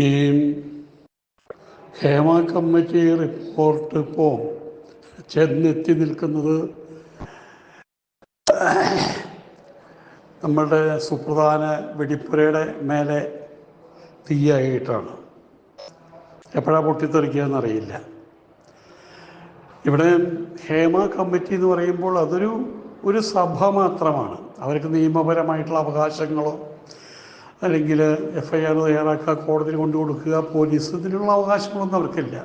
ഈ Hema committee report ഇപ്പോൾ ചെന്നെത്തി നിൽക്കുന്നത് നമ്മളുടെ സുപ്രധാന വെടിപ്പുരയുടെ മേലെ തീയായിട്ടാണ്. എപ്പോഴാണ് പൊട്ടിത്തെറിക്കുകയെന്നറിയില്ല ഇവിടെ ഹേമ കമ്മിറ്റി എന്ന് പറയുമ്പോൾ അതൊരു ഒരു സഭ മാത്രമാണ്. അവർക്ക് നിയമപരമായിട്ടുള്ള അവകാശങ്ങളോ അല്ലെങ്കിൽ എഫ് ഐ ആർ തയ്യാറാക്കുക കോടതിയിൽ കൊണ്ടു കൊടുക്കുക പോലീസ് ഇതിനുള്ള അവകാശങ്ങളൊന്നും അവർക്കില്ല.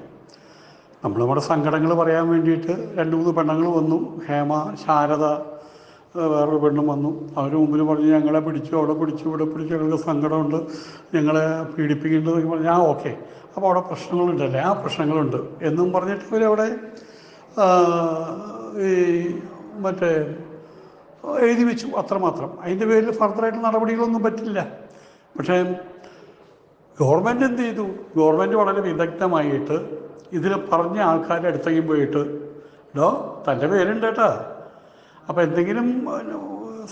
നമ്മൾ നമ്മുടെ സങ്കടങ്ങൾ പറയാൻ വേണ്ടിയിട്ട് രണ്ട് മൂന്ന് പെണ്ണുങ്ങൾ വന്നു. ഹേമ ശാരദ വേറൊരു പെണ്ണും വന്നു. അവർ മുമ്പിൽ പറഞ്ഞു ഞങ്ങളെ പിടിച്ചു അവിടെ പിടിച്ചു ഇവിടെ പിടിച്ചു ഞങ്ങൾക്ക് സങ്കടമുണ്ട്. ഞങ്ങളെ പീഡിപ്പിക്കേണ്ടതെന്നൊക്കെ പറഞ്ഞു. ആ ഓക്കെ. അപ്പോൾ അവിടെ പ്രശ്നങ്ങളുണ്ടല്ലേ? ആ പ്രശ്നങ്ങളുണ്ട്. എന്നും പറഞ്ഞിട്ട് ഇവരവിടെ ഈ മറ്റേ എഴുതി വെച്ചു. അത്രമാത്രം. അതിന്റെ പേരിൽ ഫർദറായിട്ട് നടപടികളൊന്നും പറ്റില്ല. പക്ഷേ ഗവൺമെന്റ് എന്ത് ചെയ്തു? ഗവൺമെന്റ് വളരെ വിദഗ്ധമായിട്ട് ഇതിൽ പറഞ്ഞ ആൾക്കാരുടെ അടുത്തേക്കും പോയിട്ട് ഡോ തന്റെ പേരുണ്ട് കേട്ടോ. അപ്പോൾ എന്തെങ്കിലും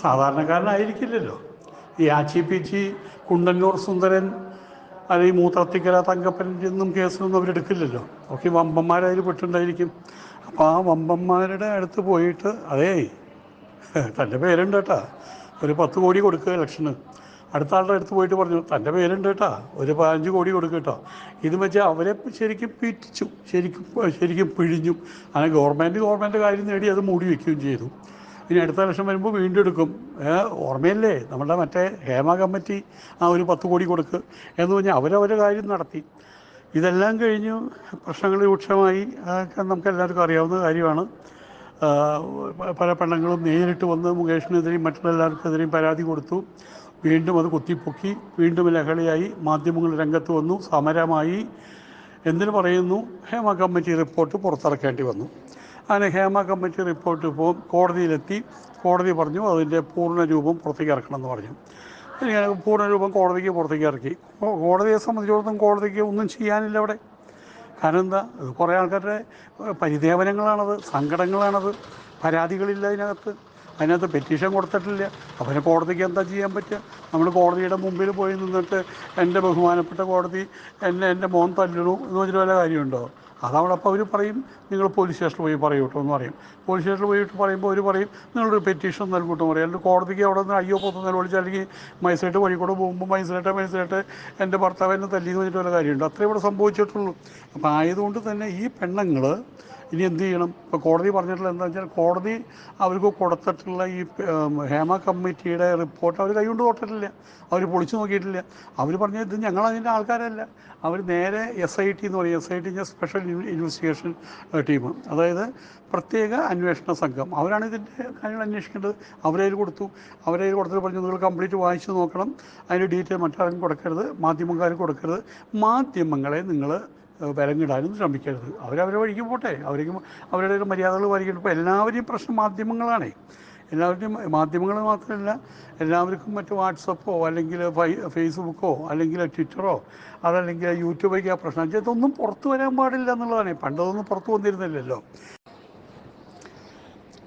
സാധാരണക്കാരനായിരിക്കില്ലല്ലോ. ഈ ആച്ചി പീച്ചി കുണ്ടന്നൂർ സുന്ദരൻ അല്ലെങ്കിൽ മൂത്രത്തിക്കര തങ്കപ്പൻ എന്നും കേസിലൊന്നും അവരെടുക്കില്ലല്ലോ ഒക്കെ വമ്പന്മാരതിൽ പെട്ടിട്ടുണ്ടായിരിക്കും. അപ്പോൾ ആ വമ്പന്മാരുടെ അടുത്ത് പോയിട്ട് അതേ തന്റെ പേരുണ്ട് കേട്ടാ. ഒരു പത്ത് കോടി കൊടുക്കുക ഇലക്ഷന്. അടുത്ത ആളുടെ അടുത്ത് പോയിട്ട് പറഞ്ഞു തന്റെ പേരുണ്ട് കേട്ടാ ഒരു പതിനഞ്ച് കോടി കൊടുക്കും കേട്ടോ. ഇത് വെച്ച് അവരെ ശരിക്കും പീറ്റിച്ചു ശരിക്കും ശരിക്കും പിഴിഞ്ഞു. അങ്ങനെ ഗവൺമെന്റ് ഗവൺമെന്റ് കാര്യം നേടി അത് മൂടി വയ്ക്കുകയും ചെയ്തു. ഇനി അടുത്ത ലക്ഷം വരുമ്പോൾ വീണ്ടും എടുക്കും. ഓർമ്മയല്ലേ? നമ്മുടെ മറ്റേ ഹേമ കമ്മിറ്റി ആ ഒരു പത്ത് കോടി കൊടുക്ക് എന്ന് പറഞ്ഞാൽ അവരവരുടെ കാര്യം നടത്തി. ഇതെല്ലാം കഴിഞ്ഞു പ്രശ്നങ്ങൾ രൂക്ഷമായി. നമുക്ക് എല്ലാവർക്കും അറിയാവുന്ന കാര്യമാണ്. പല പെണ്ണുങ്ങളും നേരിട്ട് വന്ന് മുകേഷിനെതിരെയും മറ്റുള്ള എല്ലാവർക്കെതിരെയും പരാതി കൊടുത്തു. വീണ്ടും അത് കുത്തിപ്പൊക്കി വീണ്ടും ലഹളയായി മാധ്യമങ്ങൾ രംഗത്ത് വന്നു സമരമായി. എന്തിനു പറയുന്നു ഹേമ കമ്മിറ്റി റിപ്പോർട്ട് പുറത്തിറക്കേണ്ടി വന്നു. അങ്ങനെ ഹേമ കമ്മിറ്റി റിപ്പോർട്ട് ഇപ്പോൾ കോടതിയിലെത്തി. കോടതി പറഞ്ഞു അതിന്റെ പൂർണ രൂപം പുറത്തേക്ക് ഇറക്കണം എന്ന് പറഞ്ഞു. ഇങ്ങനെ പൂർണ രൂപം കോടതിക്ക് പുറത്തേക്ക് ഇറക്കി. കോടതിയെ സംബന്ധിച്ചിടത്തോളം കോടതിക്ക് ഒന്നും ചെയ്യാനില്ല അവിടെ. കാരണം എന്താ? കുറേ ആൾക്കാരുടെ പരിദേവനങ്ങളാണത് സങ്കടങ്ങളാണത് പരാതികളില്ല അതിനകത്ത്. അതിനകത്ത് പെറ്റീഷൻ കൊടുത്തിട്ടില്ല. അവനെ കോടതിക്ക് എന്താ ചെയ്യാൻ പറ്റുക? നമ്മൾ കോടതിയുടെ മുമ്പിൽ പോയി നിന്നിട്ട് എന്റെ ബഹുമാനപ്പെട്ട കോടതി എന്നെ എന്റെ മോൻ തല്ലണു എന്ന് പറഞ്ഞിട്ട് വല്ല കാര്യമുണ്ടോ? അതവിടെ അപ്പോൾ അവർ പറയും നിങ്ങൾ പോലീസ് സ്റ്റേഷനിൽ പോയി പറയൂ കേട്ടോ എന്ന് പറയും. പോലീസ് സ്റ്റേഷനിൽ പോയിട്ട് പറയുമ്പോൾ അവർ പറയും നിങ്ങളൊരു പെറ്റീഷൻ നൽകൂട്ടോ പറയും. അല്ലെങ്കിൽ കോടതിക്ക് അവിടെ നിന്ന് അയ്യോ പൊത്ത് നിലവിളിച്ച് അല്ലെങ്കിൽ മജിസ്ട്രേറ്റ് വഴി കൂടെ പോകുമ്പോൾ മജിസ്ട്രേറ്റ് മജിസ്ട്രേറ്റ് എന്റെ ഭർത്താവിനെ തല്ലി എന്ന് വല്ല കാര്യമുണ്ട്? അത്രേ ഇവിടെ സംഭവിച്ചിട്ടുള്ളൂ. അപ്പോൾ ആയതുകൊണ്ട് തന്നെ ഈ പെണ്ണുങ്ങൾ ഇനി എന്ത് ചെയ്യണം? ഇപ്പോൾ കോടതി പറഞ്ഞിട്ടുള്ള എന്താ വെച്ചാൽ കോടതി അവർക്ക് കൊടുത്തിട്ടുള്ള ഈ ഹേമ കമ്മിറ്റിയുടെ റിപ്പോർട്ട് അവർ കൈകൊണ്ട് തൊട്ടിട്ടില്ല അവർ പൊളിച്ചു നോക്കിയിട്ടില്ല. അവർ പറഞ്ഞ ഇത് ഞങ്ങൾ അതിന്റെ ആൾക്കാരല്ല. അവർ നേരെ എസ് ഐ ടി എന്ന് പറയും. S I T special investigation team അതായത് പ്രത്യേക അന്വേഷണ സംഘം. അവരാണ് ഇതിന്റെ കാര്യങ്ങൾ അന്വേഷിക്കേണ്ടത്. അവരതിൽ കൊടുത്തു. അവരതിൽ കൊടുത്തിട്ട് പറഞ്ഞു നിങ്ങൾ കംപ്ലീറ്റ് വായിച്ചു നോക്കണം. അതിന്റെ ഡീറ്റെയിൽ മറ്റാരും കൊടുക്കരുത്. മാധ്യമക്കാർക്ക് കൊടുക്കരുത്. മാധ്യമങ്ങളെ നിങ്ങൾ വിലങ്ങിടാനും ശ്രമിക്കരുത്. അവരവരെ വഴിക്ക് പോട്ടെ. അവർക്ക് അവരുടെ മര്യാദകൾ പാലിക്കണം. ഇപ്പോൾ എല്ലാവരെയും പ്രശ്നം മാധ്യമങ്ങളാണേ. എല്ലാവരുടെയും മാധ്യമങ്ങൾ മാത്രമല്ല എല്ലാവർക്കും മറ്റ് വാട്സപ്പോ അല്ലെങ്കിൽ ഫേസ്ബുക്കോ അല്ലെങ്കിൽ ട്വിറ്ററോ അതല്ലെങ്കിൽ യൂട്യൂബൊക്കെ ആ പ്രശ്നം. ഇതൊന്നും പുറത്തു വരാൻ പാടില്ല എന്നുള്ളതാണ്. പണ്ടതൊന്നും പുറത്തു വന്നിരുന്നില്ലല്ലോ.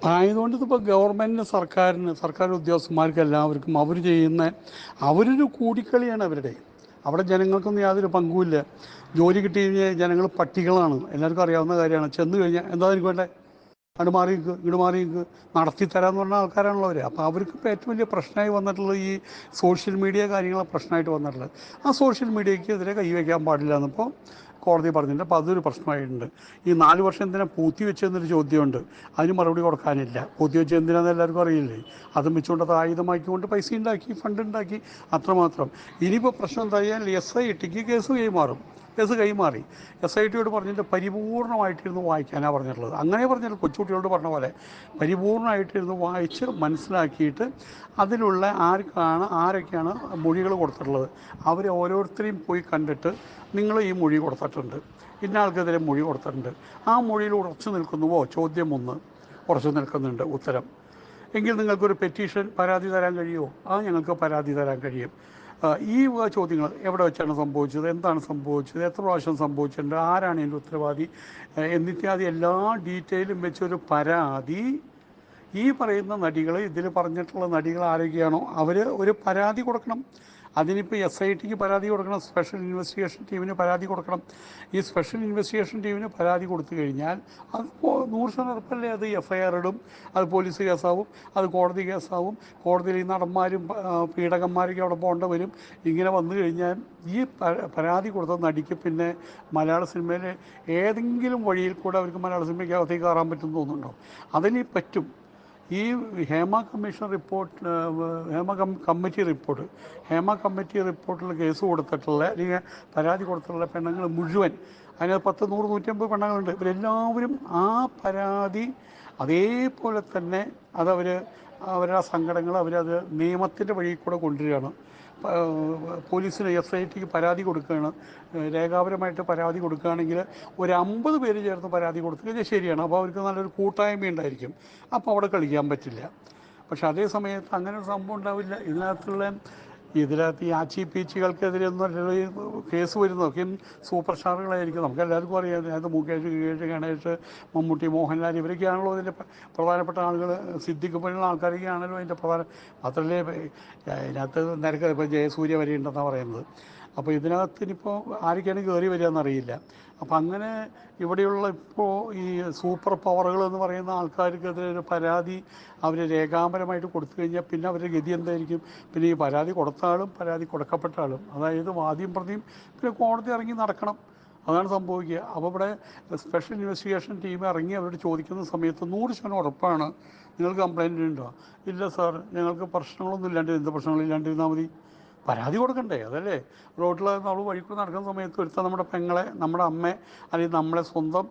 ആയതുകൊണ്ട് ഇതിപ്പോൾ ഗവൺമെന്റിന് സർക്കാരിന് സർക്കാർ ഉദ്യോഗസ്ഥന്മാർക്ക് എല്ലാവർക്കും അവർ ചെയ്യുന്ന അവരൊരു കൂടിക്കളിയാണ് അവരുടെ. അവിടെ ജനങ്ങൾക്കൊന്നും യാതൊരു പങ്കുമില്ല. ജോലി കിട്ടി കഴിഞ്ഞാൽ ജനങ്ങൾ പട്ടികളാണ്. എല്ലാവർക്കും അറിയാവുന്ന കാര്യമാണ്. ചെന്ന് കഴിഞ്ഞാൽ എന്താ എനിക്ക് വേണ്ടേ? അങ്ങോട്ട് മാറി നിൽക്ക് ഇങ്ങോട്ട് മാറി നിൽക്ക്. നടത്തി തരാമെന്ന് പറഞ്ഞ ആൾക്കാരാണല്ലോ അവർ അപ്പോൾ അവർക്ക് ഇപ്പോൾ ഏറ്റവും വലിയ പ്രശ്നമായി വന്നിട്ടുള്ളത് ഈ സോഷ്യൽ മീഡിയ കാര്യങ്ങളെ പ്രശ്നമായിട്ട് വന്നിട്ടുള്ളത്. ആ സോഷ്യൽ മീഡിയയ്ക്ക് എതിരെ കൈവയ്ക്കാൻ പാടില്ല. എന്നിപ്പോൾ കോടതി പറഞ്ഞിട്ടുണ്ട്. അപ്പോൾ അതൊരു പ്രശ്നമായിട്ടുണ്ട്. ഈ നാല് വർഷം എന്തിനാ പൂത്തി വെച്ചെന്നൊരു ചോദ്യമുണ്ട്. അതിന് മറുപടി കൊടുക്കാനില്ല. പൂത്തി വെച്ച് എന്തിനാന്ന് എല്ലാവർക്കും അറിയില്ലേ? അതും വെച്ചുകൊണ്ട് അത് ആയുധമാക്കിക്കൊണ്ട് പൈസ ഉണ്ടാക്കി ഫണ്ട് ഉണ്ടാക്കി. അത്രമാത്രം. ഇനിയിപ്പോൾ പ്രശ്നം എന്തായാൽ എസ് ഐ ടിക്ക് കേസ് കൈമാറും. കേസ് കൈമാറി. എസ് ഐ ടിയോട് പറഞ്ഞിട്ട് പരിപൂർണമായിട്ടിരുന്ന് വായിക്കാനാണ് പറഞ്ഞിട്ടുള്ളത്. അങ്ങനെ പറഞ്ഞിട്ട് കൊച്ചുകുട്ടികളോട് പറഞ്ഞ പോലെ പരിപൂർണമായിട്ടിരുന്ന് വായിച്ച് മനസ്സിലാക്കിയിട്ട് അതിലുള്ള ആർക്കാണ് ആരൊക്കെയാണ് മൊഴികൾ കൊടുത്തിട്ടുള്ളത്. അവരെ ഓരോരുത്തരെയും പോയി കണ്ടിട്ട് നിങ്ങൾ ഈ മൊഴി കൊടുത്തിട്ടുണ്ട് ഇന്ന ആൾക്കെതിരെ മൊഴി കൊടുത്തിട്ടുണ്ട്. ആ മൊഴിയിൽ ഉറച്ചു നിൽക്കുന്നുവോ? ചോദ്യം ഒന്ന് ഉറച്ചു നിൽക്കുന്നുണ്ട്. ഉത്തരം. എങ്കിൽ നിങ്ങൾക്കൊരു പെറ്റീഷൻ പരാതി തരാൻ കഴിയുമോ? ആ ഞങ്ങൾക്ക് പരാതി തരാൻ കഴിയും. ഈ ചോദ്യങ്ങൾ എവിടെ വെച്ചാണ് സംഭവിച്ചത്? എന്താണ് സംഭവിച്ചത്? എത്ര പ്രാവശ്യം സംഭവിച്ചിട്ടുണ്ട്? ആരാണ് ഇതിന്റെ ഉത്തരവാദി? എന്നിത്യാദി എല്ലാ ഡീറ്റെയിലും വെച്ചൊരു പരാതി. ഈ പറയുന്ന നടികൾ ഇതിൽ പറഞ്ഞിട്ടുള്ള നടികൾ ആരൊക്കെയാണോ അവർ ഒരു പരാതി കൊടുക്കണം. അതിനിപ്പോൾ എസ് ഐ ടിക്ക് പരാതി കൊടുക്കണം സ്പെഷ്യൽ ഇൻവെസ്റ്റിഗേഷൻ ടീമിന് പരാതി കൊടുക്കണം. ഈ സ്പെഷ്യൽ ഇൻവെസ്റ്റിഗേഷൻ ടീമിന് പരാതി കൊടുത്തു കഴിഞ്ഞാൽ അത് നൂറ് ശതമാനപ്പല്ലേ അത് എഫ് ഐ ആർ ഇടും അത് പോലീസ് കേസാവും അത് കോടതി കേസാവും. കോടതിയിൽ ഈ നടന്മാരും പീഡകന്മാരൊക്കെ അവിടെ പോകേണ്ട വരും. ഇങ്ങനെ വന്നു കഴിഞ്ഞാൽ ഈ പരാതി കൊടുത്ത നടിക്ക് പിന്നെ മലയാള സിനിമയിൽ ഏതെങ്കിലും വഴിയിൽ കൂടെ അവർക്ക് മലയാള സിനിമയ്ക്ക് അകത്തേക്ക് കയറാൻ പറ്റുമെന്ന് തോന്നുന്നുണ്ടോ? അതിന് പറ്റും. ഈ Hema commission report Hema committee report Hema committee റിപ്പോർട്ടിൽ കേസ് കൊടുത്തിട്ടുള്ള അല്ലെങ്കിൽ പരാതി കൊടുത്തിട്ടുള്ള പെണ്ണുങ്ങൾ മുഴുവൻ അതിനകത്ത് പത്ത് നൂറ് നൂറ്റമ്പത് പെണ്ണുങ്ങളുണ്ട്. ഇവരെല്ലാവരും ആ പരാതി അതേപോലെ തന്നെ അതവർ അവരുടെ സങ്കടങ്ങൾ അവരത് നിയമത്തിന്റെ വഴിയിൽ കൂടെ കൊണ്ടുവരികയാണ്. പോലീസിന് എസ് ഐ ടിക്ക് പരാതി കൊടുക്കുകയാണ്. രേഖാപരമായിട്ട് പരാതി കൊടുക്കുകയാണെങ്കിൽ ഒരു അമ്പത് പേര് ചേർന്ന് പരാതി കൊടുത്തു കഴിഞ്ഞാൽ ശരിയാണ്. അപ്പോൾ അവർക്ക് നല്ലൊരു കൂട്ടായ്മ ഉണ്ടായിരിക്കും. അപ്പോൾ അവിടെ കളിക്കാൻ പറ്റില്ല. പക്ഷെ അതേ സമയത്ത് അങ്ങനെ ഒരു സംഭവം ഉണ്ടാവില്ല. ഇതിനകത്തുള്ള ഇതിനകത്ത് ഈ ആച്ചി പീച്ചികൾക്കെതിരെ ഒന്നും കേസ് വരുന്നതൊക്കെ സൂപ്പർ സ്റ്റാറുകളായിരിക്കും. നമുക്ക് എല്ലാവർക്കും അറിയാം. അതിനകത്ത് മുകേഷ് ഗണേഷ് ഗണേഷ് മമ്മൂട്ടി മോഹൻലാൽ ഇവരൊക്കെയാണല്ലോ അതിന്റെ പ്രധാനപ്പെട്ട ആളുകൾ സിദ്ദിഖ് പോലുള്ള ആൾക്കാരൊക്കെയാണല്ലോ അതിന്റെ പ്രധാന മാത്രമല്ലേ അതിനകത്ത് നിരക്ക് ഇപ്പോൾ ജയസൂര്യ വരെ ഉണ്ടെന്നാണ് പറയുന്നത്. അപ്പോൾ ഇതിനകത്ത് ഇനിയിപ്പോൾ ആരൊക്കെയാണ് കയറി വരിക എന്നറിയില്ല അപ്പം അങ്ങനെ ഇവിടെയുള്ള ഇപ്പോൾ ഈ സൂപ്പർ പവറുകൾ എന്ന് പറയുന്ന ആൾക്കാർക്കെതിരെ ഒരു പരാതി അവർ രേഖാപരമായിട്ട് കൊടുത്തു കഴിഞ്ഞാൽ പിന്നെ അവരുടെ ഗതി എന്തായിരിക്കും? പിന്നെ ഈ പരാതി കൊടുത്ത ആളും പരാതി കൊടുക്കപ്പെട്ട ആളും. അതായത് വാദ്യം പ്രതിയും പിന്നെ കോടതി ഇറങ്ങി നടക്കണം. അതാണ് സംഭവിക്കുക. അപ്പോൾ ഇവിടെ സ്പെഷ്യൽ ഇൻവെസ്റ്റിഗേഷൻ ടീം ഇറങ്ങി അവരോട് ചോദിക്കുന്ന സമയത്ത് നൂറ് ശതമാനം ഉറപ്പാണ് നിങ്ങൾ കംപ്ലൈന്റ് ഉണ്ടോ? ഇല്ല സാർ ഞങ്ങൾക്ക് പ്രശ്നങ്ങളൊന്നും ഇല്ലാണ്ട് എന്ത് പ്രശ്നങ്ങളില്ലാണ്ടിരുന്നാൽ മതി. പരാതി കൊടുക്കണ്ടേ? അതല്ലേ? റോഡിൽ നമ്മൾ വഴിക്കൂടെ കൂടെ നടക്കുന്ന സമയത്ത് ഒരുത്ത നമ്മുടെ പെങ്ങളെ നമ്മുടെ അമ്മയെ അല്ലെങ്കിൽ നമ്മളെ സ്വന്തം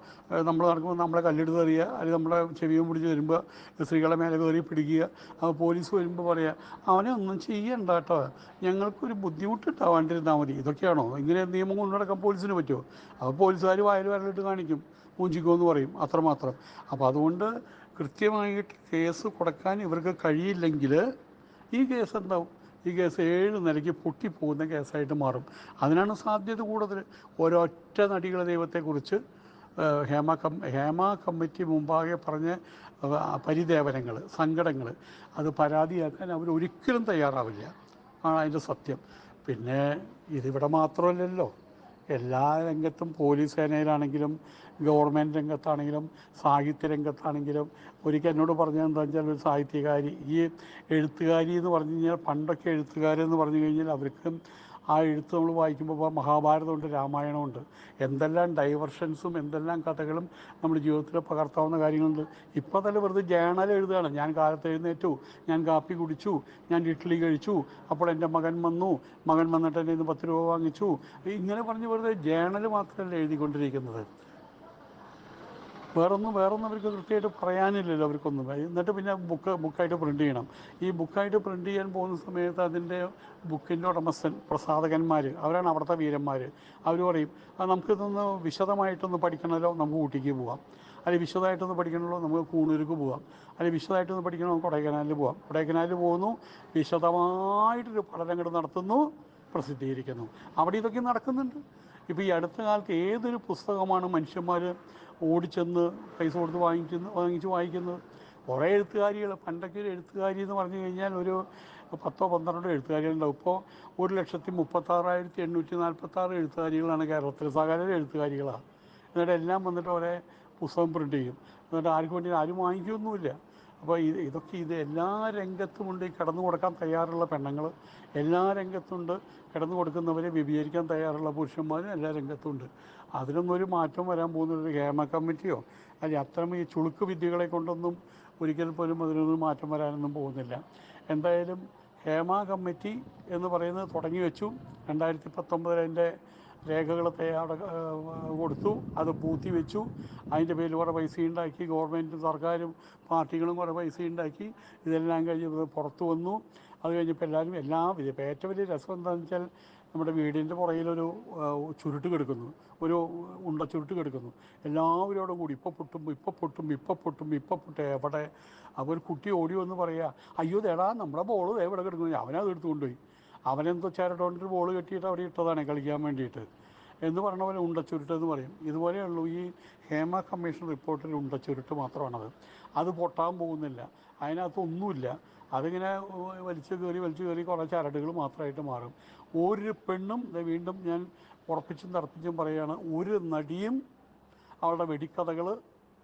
നമ്മൾ നടക്കുമ്പോൾ നമ്മളെ കല്ലെടുത്ത് എറിയുക അല്ലെങ്കിൽ നമ്മുടെ ചെവിയും പിടിച്ച് വരുമ്പോൾ സ്ത്രീകളെ മേലെ കയറി പിടിക്കുക അപ്പോൾ പോലീസ് വരുമ്പോൾ പറയുക അവനെ ഒന്നും ചെയ്യണ്ട കേട്ടോ ഞങ്ങൾക്കൊരു ബുദ്ധിമുട്ടുണ്ടാവാണ്ടിരുന്നാൽ മതി. ഇതൊക്കെയാണോ? ഇങ്ങനെ നിയമം കൊണ്ടു നടക്കാൻ പോലീസിന് പറ്റുമോ അപ്പോൾ പോലീസുകാർ വയൽ വരലിട്ട് കാണിക്കും. പൂഞ്ചിക്കോ എന്ന് പറയും അത്രമാത്രം. അപ്പോൾ അതുകൊണ്ട് കൃത്യമായിട്ട് കേസ് കൊടുക്കാൻ ഇവർക്ക് കഴിയില്ലെങ്കിൽ ഈ കേസ് എന്താവും? ഈ കേസ് ഏഴ് നിലയ്ക്ക് പൊട്ടിപ്പോകുന്ന കേസായിട്ട് മാറും. അതിനാണ് സാധ്യത കൂടുതൽ. ഒരൊറ്റ നടികളെ ദൈവത്തെക്കുറിച്ച് ഹേമ കം ഹേമ കമ്മിറ്റി മുമ്പാകെ പറഞ്ഞ പരിദേവനങ്ങൾ സങ്കടങ്ങൾ അത് പരാതിയാക്കാൻ അവർ ഒരിക്കലും തയ്യാറാവില്ല. ആണ് അതിന്റെ സത്യം. പിന്നെ ഇതിവിടെ മാത്രമല്ലല്ലോ. എല്ലാ രംഗത്തും പോലീസ് സേനയിലാണെങ്കിലും ഗവൺമെന്റ് രംഗത്താണെങ്കിലും സാഹിത്യ രംഗത്താണെങ്കിലും. ഒരിക്കൽ എന്നോട് പറഞ്ഞത് എന്താ വെച്ചാൽ ഒരു സാഹിത്യകാരി ഈ എഴുത്തുകാരി എന്ന് പറഞ്ഞു കഴിഞ്ഞാൽ പണ്ടൊക്കെ എഴുത്തുകാരെന്ന് പറഞ്ഞു കഴിഞ്ഞാൽ അവർക്ക് ആ എഴുത്ത് നമ്മൾ വായിക്കുമ്പോൾ മഹാഭാരതമുണ്ട് രാമായണമുണ്ട്. എന്തെല്ലാം ഡൈവർഷൻസും എന്തെല്ലാം കഥകളും നമ്മുടെ ജീവിതത്തിൽ പകർത്താവുന്ന കാര്യങ്ങളുണ്ട്. ഇപ്പോൾ തന്നെ വെറുതെ ജേണൽ എഴുതുകയാണ്. ഞാൻ കാലത്ത് എഴുന്നേറ്റു ഞാൻ കാപ്പി കുടിച്ചു ഞാൻ ഇഡ്ഡലി കഴിച്ചു അപ്പോൾ എന്റെ മകൻ വന്നു മകൻ വന്നിട്ട് എന്റെ പത്ത് രൂപ വാങ്ങിച്ചു. ഇങ്ങനെ പറഞ്ഞ് വെറുതെ ജേണൽ മാത്രമല്ല എഴുതിക്കൊണ്ടിരിക്കുന്നത്. വേറൊന്നും വേറൊന്നും അവർക്ക് കൃത്യമായിട്ട് പറയാനില്ലല്ലോ അവർക്കൊന്നും. എന്നിട്ട് പിന്നെ ബുക്ക് ബുക്കായിട്ട് പ്രിന്റ് ചെയ്യണം. ഈ ബുക്കായിട്ട് പ്രിന്റ് ചെയ്യാൻ പോകുന്ന സമയത്ത് അതിന്റെ ബുക്കിന്റെ ഉടമസ്ഥൻ പ്രസാധകന്മാർ അവരാണ് അവിടുത്തെ വീരന്മാർ അവർ പറയും "ആ, നമുക്കിതൊന്ന് വിശദമായിട്ടൊന്ന് പഠിക്കണമല്ലോ നമുക്ക് ഊട്ടിക്ക് പോവാം. അല്ലെങ്കിൽ വിശദമായിട്ടൊന്ന് പഠിക്കണമല്ലോ നമുക്ക് കൂണൂർക്ക് പോവാം. അല്ലെങ്കിൽ വിശദമായിട്ടൊന്ന് പഠിക്കണം നമുക്ക് കൊടൈക്കനാലിൽ പോവാം. കൊടൈക്കനാലിൽ പോകുന്നു വിശദമായിട്ടൊരു പഠനം നടത്തുന്നു പ്രസിദ്ധീകരിക്കുന്നു. അവിടെ ഇതൊക്കെ നടക്കുന്നുണ്ട്. ഇപ്പോൾ ഈ അടുത്ത കാലത്ത് ഏതൊരു പുസ്തകമാണ് മനുഷ്യന്മാർ ഓടിച്ചെന്ന് പൈസ കൊടുത്ത് വാങ്ങിക്കുന്ന വാങ്ങിച്ച് വായിക്കുന്നത്? കുറേ എഴുത്തുകാരികൾ പണ്ടൊക്കെ ഒരു എഴുത്തുകാരി എന്ന് പറഞ്ഞു കഴിഞ്ഞാൽ ഒരു പത്തോ പന്ത്രണ്ടോ എഴുത്തുകാരികളുണ്ടാവും ഇപ്പോൾ ഒരു ലക്ഷത്തി മുപ്പത്താറായിരത്തി എണ്ണൂറ്റി നാൽപ്പത്താറ് എഴുത്തുകാരികളാണ് കേരളത്തിൽ സകല എഴുത്തുകാരികളാണ് എന്നിട്ട് എല്ലാം വന്നിട്ട് അവരെ പുസ്തകം പ്രിന്റ് ചെയ്യും. എന്നിട്ട് ആർക്കും വേണ്ടി ആരും വാങ്ങിക്കുകയൊന്നുമില്ല അപ്പോൾ ഇത് ഇതൊക്കെ ഇത് എല്ലാ രംഗത്തുമുണ്ട് ഈ കിടന്നു കൊടുക്കാൻ തയ്യാറുള്ള പെണ്ണുങ്ങൾ. എല്ലാ രംഗത്തുണ്ട്. കിടന്നു കൊടുക്കുന്നവരെ വിപീകരിക്കാൻ തയ്യാറുള്ള പുരുഷന്മാരും എല്ലാ രംഗത്തുണ്ട്. അതിനൊന്നും ഒരു മാറ്റം വരാൻ പോകുന്നത് ഒരു ഹേമ കമ്മിറ്റിയോ അല്ലെങ്കിൽ അത്തരം ഈ ചുളുക്ക് വിദ്യകളെ കൊണ്ടൊന്നും ഒരിക്കൽ പോലും അതിനൊന്നും മാറ്റം വരാനൊന്നും പോകുന്നില്ല. എന്തായാലും ഹേമ കമ്മിറ്റി എന്ന് പറയുന്നത് തുടങ്ങി വെച്ചു. രണ്ടായിരത്തി പത്തൊമ്പതിൽ അതിന്റെ രേഖകൾ തയ്യാറ കൊടുത്തു. അത് പൂത്തി വെച്ചു. അതിന്റെ പേരിൽ കുറേ പൈസ ഉണ്ടാക്കി. ഗവൺമെന്റും സർക്കാരും പാർട്ടികളും കുറേ പൈസ ഉണ്ടാക്കി. ഇതെല്ലാം കഴിഞ്ഞ് പുറത്തു വന്നു. അത് കഴിഞ്ഞപ്പോൾ എല്ലാവരും എല്ലാ ഇതിപ്പോൾ ഏറ്റവും വലിയ രസം എന്താണെന്ന് വെച്ചാൽ നമ്മുടെ വീടിന്റെ പുറകിലൊരു ചുരുട്ട് കിടക്കുന്നു. ഒരു ഉണ്ട ചുരുട്ട് കിടക്കുന്നു. എല്ലാവരോടും കൂടി. ഇപ്പോൾ പൊട്ടും ഇപ്പോൾ പൊട്ടും ഇപ്പോൾ പൊട്ടും ഇപ്പോൾ പൊട്ടേ. എവിടെ? അപ്പോൾ ഒരു കുട്ടി ഓടി വന്ന് പറയുക അയ്യോ തേടാ നമ്മുടെ ബോൾ എവിടെ കിടക്കുന്നു. അവനത് എടുത്തു കൊണ്ടുപോയി. അവനെന്തോ ചേരട്ടോണ്ടിട്ട് ബോൾ കെട്ടിയിട്ട് അവിടെ ഇട്ടതാണ് കളിക്കാൻ വേണ്ടിയിട്ട്. എന്ന് പറഞ്ഞ പോലെ ഉണ്ടച്ചുരുട്ട് എന്ന് പറയും. ഇതുപോലെയുള്ളൂ ഈ ഹേമ കമ്മീഷൻ റിപ്പോർട്ടിൽ ഉണ്ടച്ചുരുട്ട് മാത്രമാണത്. അത് പൊട്ടാൻ പോകുന്നില്ല. അതിനകത്ത് ഒന്നുമില്ല. അതിങ്ങനെ വലിച്ചു കയറി വലിച്ചു കയറി കുറേ ചരടുകൾ മാത്രമായിട്ട് മാറും. ഒരു പെണ്ണും വീണ്ടും ഞാൻ ഉറപ്പിച്ചും തറപ്പിച്ചും പറയുകയാണ് ഒരു നടിയും അവളുടെ വെടിക്കഥകൾ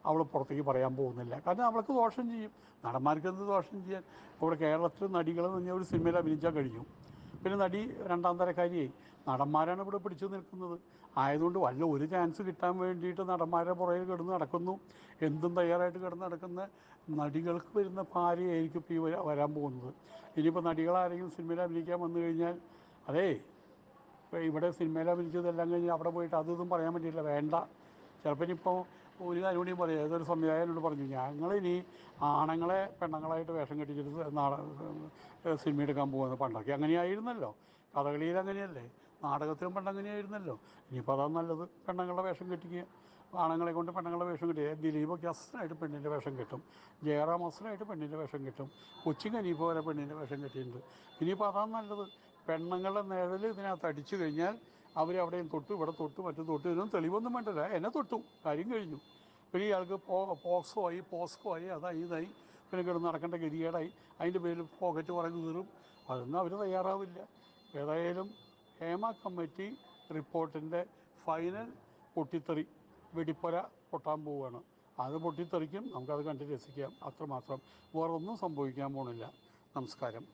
അവൾ പുറത്തേക്ക് പറയാൻ പോകുന്നില്ല. കാരണം അവൾക്ക് ദോഷം ചെയ്യും. നടന്മാർക്ക് എന്ത് ദോഷം ചെയ്യാൻ? ഇവിടെ കേരളത്തിൽ നടികൾ എന്ന് പറഞ്ഞാൽ ഒരു സിനിമയിൽ അഭിനയിച്ചാൽ കഴിഞ്ഞു. പിന്നെ നടി രണ്ടാം തരക്കാരിയായി നടന്മാരാണ് ഇവിടെ പിടിച്ചു നിൽക്കുന്നത്. ആയതുകൊണ്ട് വല്ല ഒരു ചാൻസ് കിട്ടാൻ വേണ്ടിയിട്ട് നടന്മാരെ പുറകിൽ കിടന്ന് നടക്കുന്നു. എന്തും തയ്യാറായിട്ട് കിടന്ന് നടക്കുന്ന നടികൾക്ക് വരുന്ന ഭാര്യയായിരിക്കും ഇപ്പോൾ ഈ വരാ- വരാൻ പോകുന്നത്. ഇനിയിപ്പോൾ നടികളാരെങ്കിലും സിനിമയിൽ അഭിനയിക്കാൻ വന്നു കഴിഞ്ഞാൽ അതേ ഇവിടെ സിനിമയിൽ അഭിനയിച്ചതെല്ലാം കഴിഞ്ഞ് അവിടെ പോയിട്ട് അതും പറയാൻ പറ്റില്ല വേണ്ട. ചിലപ്പോൾ ഇനിയിപ്പോൾ ഒരു കാര്യം കൂടി പറയാം. ഏതൊരു സംവിധായകനോട് പറഞ്ഞു ഞങ്ങളിനി ആണുങ്ങളെ പെണ്ണുങ്ങളായിട്ട് വേഷം കെട്ടിച്ചിട്ട് നാട സിനിമ എടുക്കാൻ പോകുന്നത് പണ്ടൊക്കെ അങ്ങനെയായിരുന്നല്ലോ. കഥകളിയിൽ അങ്ങനെയല്ലേ. നാടകത്തിലും പണ്ട് അങ്ങനെയായിരുന്നല്ലോ. ഇനിയിപ്പോൾ അതാണ് നല്ലത്. പെണ്ണുങ്ങളുടെ വേഷം കെട്ടിക്കുക. ആണുങ്ങളെ കൊണ്ട് പെണ്ണുങ്ങളുടെ വേഷം കെട്ടിയ ദിലീപൊക്കെ അസനായിട്ട് പെണ്ണിന്റെ വേഷം കിട്ടും. ജയറാം അസ്സനായിട്ട് പെണ്ണിന്റെ വേഷം കിട്ടും. കൊച്ചിൻ കനീഫ വരെ പെണ്ണിന്റെ വേഷം കെട്ടിയിട്ടുണ്ട്. ഇനിയിപ്പോൾ അതാണ് നല്ലത്. പെണ്ണുങ്ങളുടെ നിഴൽ ഇതിനകത്ത് അടിച്ചു കഴിഞ്ഞാൽ അവർ അവിടെയും തൊട്ടു ഇവിടെ തൊട്ടു മറ്റും തൊട്ട്. ഇതിനും തെളിവൊന്നും വേണ്ടല്ല. എന്നെ തൊട്ടു. കാര്യം കഴിഞ്ഞു. പിന്നെ ഇയാൾക്ക് പോ പോക്സോ ആയി പോസ്കോ ആയി അതായി ഇതായി. പിന്നെ കിടന്ന് നടക്കേണ്ട ഗതികേടായി. അതിന്റെ പേരിൽ പോക്കറ്റ് പറഞ്ഞു തീറും അതൊന്നും അവർ തയ്യാറാവില്ല. ഏതായാലും ഹേമ കമ്മിറ്റി റിപ്പോർട്ടിന്റെ ഫൈനൽ പൊട്ടിത്തെറി വെടിപ്പുര പൊട്ടാൻ പോവുകയാണ്. അത് പൊട്ടിത്തെറിക്കും. നമുക്കത് കണ്ട് രസിക്കാം. അത്രമാത്രം. വേറൊന്നും സംഭവിക്കാൻ പോണില്ല. നമസ്കാരം.